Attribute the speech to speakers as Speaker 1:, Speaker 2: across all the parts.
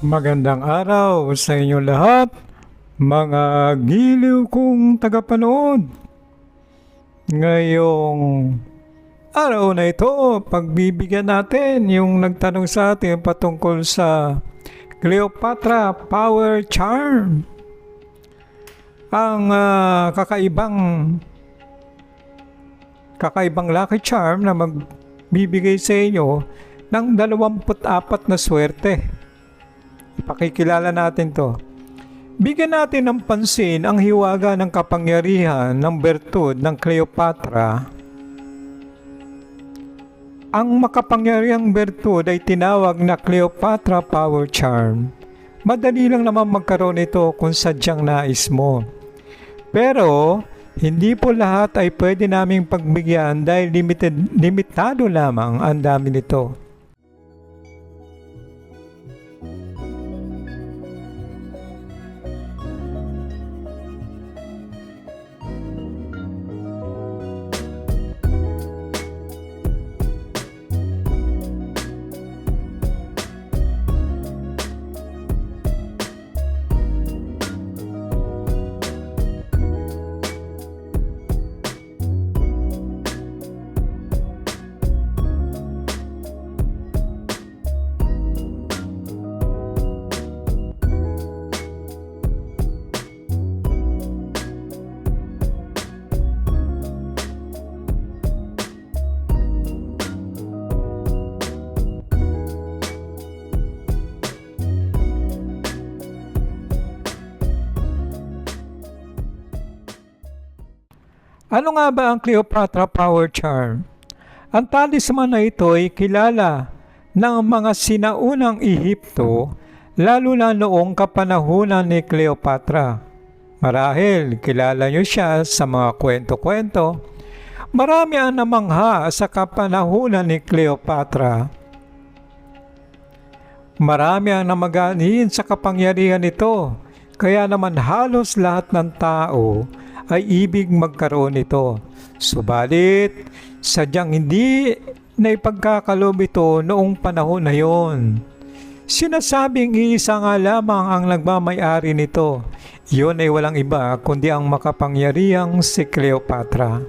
Speaker 1: Magandang araw sa inyo lahat, mga giliw kong tagapanood. Ngayong araw na ito, pagbibigyan natin yung nagtanong sa atin patungkol sa Cleopatra Power Charm. Ang ah, kakaibang kakaibang lucky charm na magbibigay sa inyo ng 24 na swerte. Ipakikilala natin to. Bigyan natin ng pansin ang hiwaga ng kapangyarihan ng bertud ng Cleopatra. Ang makapangyarihang bertud ay tinawag na Cleopatra Power Charm. Madali lang naman magkaroon ito kung sadyang nais mo. Pero, hindi po lahat ay pwede naming pagbigyan dahil limited, limitado lamang ang dami nito. Ano nga ba ang Cleopatra Power Charm? Ang talisman na ito ay kilala ng mga sinaunang Ehipto lalo na noong kapanahunan ni Cleopatra. Marahil kilala niyo siya sa mga kwento-kwento. Marami ang namangha sa kapanahunan ni Cleopatra. Marami ang namaganin sa kapangyarihan nito. Kaya naman halos lahat ng tao ay ibig magkaroon nito. Subalit, sadyang hindi na ipagkakalob ito noong panahon na yon. Sinasabing iisa nga lamang ang nagmamayari nito. Iyon ay walang iba kundi ang makapangyarihang si Cleopatra.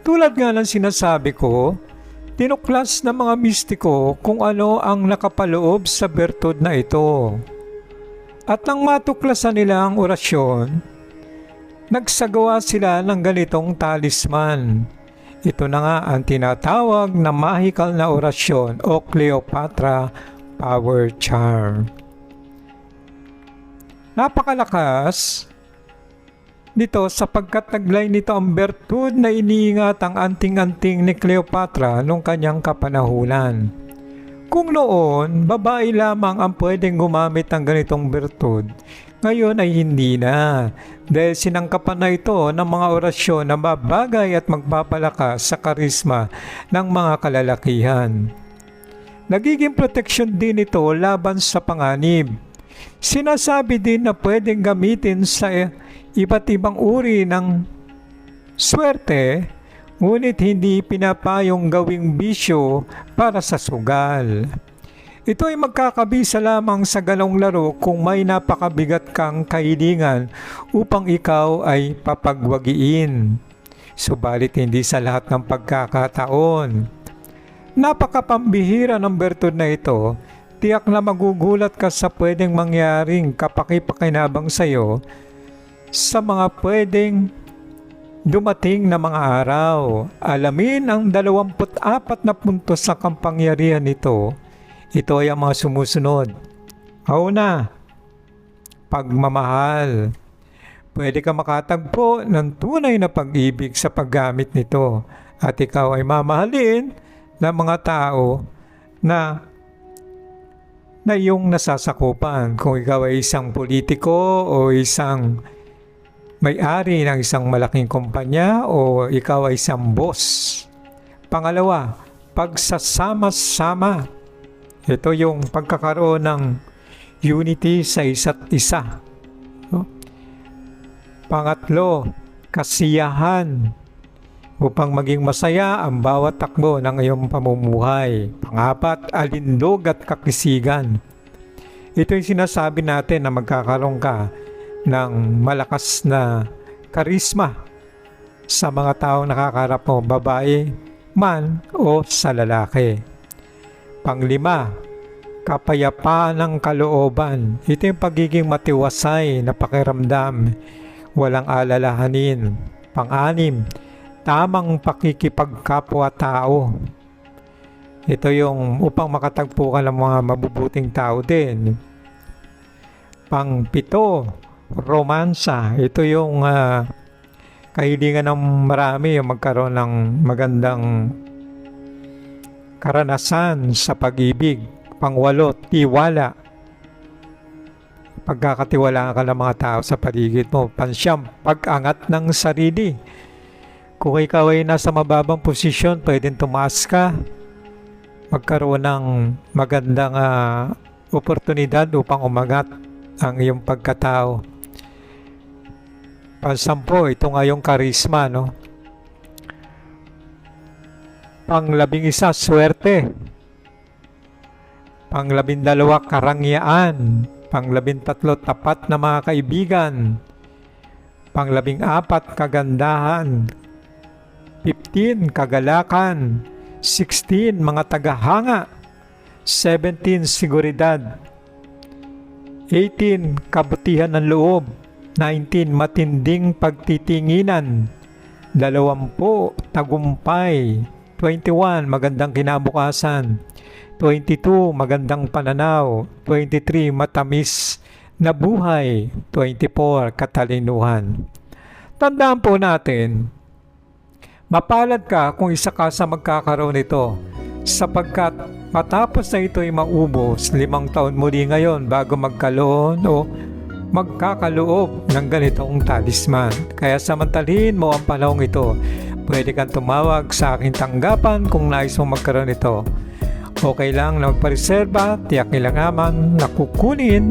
Speaker 1: Tulad nga ng sinasabi ko, tinuklas ng mga mistiko kung ano ang nakapaloob sa bertud na ito. At nang matuklasan nila ang orasyon, nagsagawa sila ng ganitong talisman. Ito na nga ang tinatawag na mahikal na orasyon o Cleopatra Power Charm. Napakalakas nito sapagkat naglay nito ang bertud na iniingat ang anting-anting ni Cleopatra nung kanyang kapanahunan. Kung noon, babae lamang ang pwedeng gumamit ng ganitong bertud, ngayon ay hindi na dahil sinangkapan na ito ng mga orasyon na babagay at magpapalakas sa karisma ng mga kalalakihan. Nagiging proteksyon din ito laban sa panganib. Sinasabi din na pwedeng gamitin sa iba't ibang uri ng swerte ngunit hindi pinapayong gawing bisyo para sa sugal. Ito ay magkakabisa lamang sa galong laro kung may napakabigat kang kahilingan upang ikaw ay papagwagiin. Subalit hindi sa lahat ng pagkakataon. Napakapambihira ng bertud na ito, tiyak na magugulat ka sa pwedeng mangyaring kapakipakinabang sa iyo sa mga pwedeng dumating na mga araw. Alamin ang 24 na puntos sa kampangyarihan nito. Ito ay ang mga sumusunod. Una, pagmamahal. Pwede ka makatagpo ng tunay na pag-ibig sa paggamit nito at ikaw ay mamahalin ng mga tao na na iyong nasasakupan. Kung ikaw ay isang politiko o isang may-ari ng isang malaking kumpanya o ikaw ay isang boss. Pangalawa, pagsasama-sama. Ito yung pagkakaroon ng unity sa isa't isa. Pangatlo, kasiyahan. upang maging masaya ang bawat takbo ng iyong pamumuhay. Pangapat, alindog at kakisigan. Ito yung sinasabi natin na magkakaroon ka ng malakas na karisma sa mga taong nakakarap mo, babae man o sa lalaki. Panglima, kapayapaan ng kalooban. Ito yung pagiging matiwasay na pakiramdam, walang alalahanin. Pang-anim, tamang pakikipagkapwa-tao. Ito yung upang makatagpo ka ng mga mabubuting tao din. Pang-pito, romansa. Ito yung ah, kahilingan ng marami yung magkaroon ng magandang karanasan sa pag-ibig. Pangwalo, tiwala. Pagkakatiwalaan ka ng mga tao sa paligid mo. Pansyam, pag-angat ng sarili. Kung ikaw ay nasa mababang posisyon, pwedeng tumaas ka. Magkaroon ng magandang ah, oportunidad upang umangat ang iyong pagkatao. Pansampo, ito nga yung karisma, no? Panglabing isa, swerte. Panglabing dalawa, karangyaan. Panglabing tatlo, tapat na mga kaibigan. Panglabing apat, kagandahan. 15, kagalakan. 16, mga tagahanga. 17, seguridad. 18, kabutihan ng loob. 19, matinding pagtitinginan. 20, tagumpay. 21, magandang kinabukasan. 22, magandang pananaw. 23, matamis na buhay. 24, katalinuhan. Tandaan po natin, mapalad ka kung isa ka sa magkakaroon nito sapagkat matapos na ito ay maubos, limang taon muli ngayon bago magkaloon o magkakaloob ng ganitong talisman. Kaya samantalin mo ang panahong ito. Pwede kang tumawag sa aking tanggapan kung nais mong magkaroon ito. Okay lang na magpareserba, tiyak nilangaman na kukunin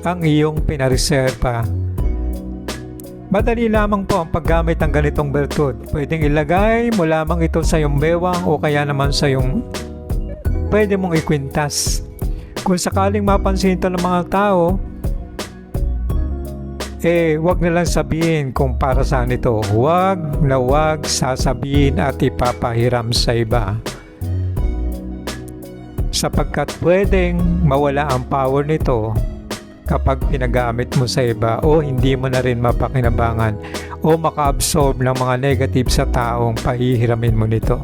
Speaker 1: ang iyong pinareserba. Madali lamang po ang paggamit ng ganitong bertud. Pwedeng ilagay mo lamang ito sa iyong bewang o kaya naman sa iyong pwede mong ikwintas. Kung sakaling mapansin ito ng mga tao, eh, wag na lang sabihin kung para saan ito. Huwag na huwag sasabihin at ipapahiram sa iba. Sapagkat pwedeng mawala ang power nito kapag pinagamit mo sa iba o hindi mo na rin mapakinabangan o maka-absorb ng mga negative sa taong pahihiramin mo nito.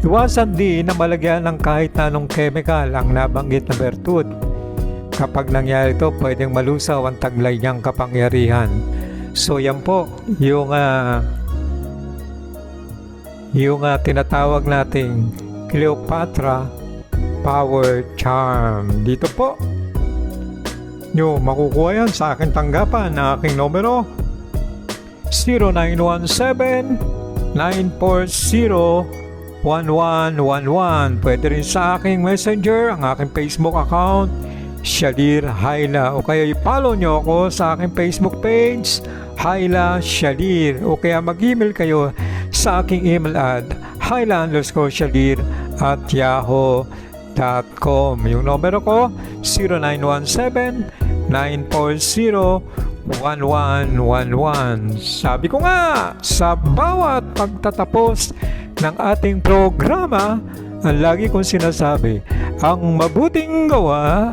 Speaker 1: Iwasan din na malagyan ng kahit anong chemical ang nabanggit na bertud. Kapag nangyari ito, pwedeng malusaw ang taglay niyang kapangyarihan. So yan po, yung ah, yung ah, tinatawag nating Cleopatra Power Charm. Dito po, nyo makukuha yan sa aking tanggapan na aking numero 0917-940-1111 Pwede rin sa aking messenger, ang aking Facebook account Shalir Haila. O kaya i-follow nyo ako sa aking Facebook page Haila Shalir. O kaya mag-email kayo sa aking email ad haila underscore shalir at yahoo.com Yung numero ko 0917-940-1111 Sabi ko nga, sa bawat pagtatapos ng ating programa, ang lagi kong sinasabi, ang mabuting gawa,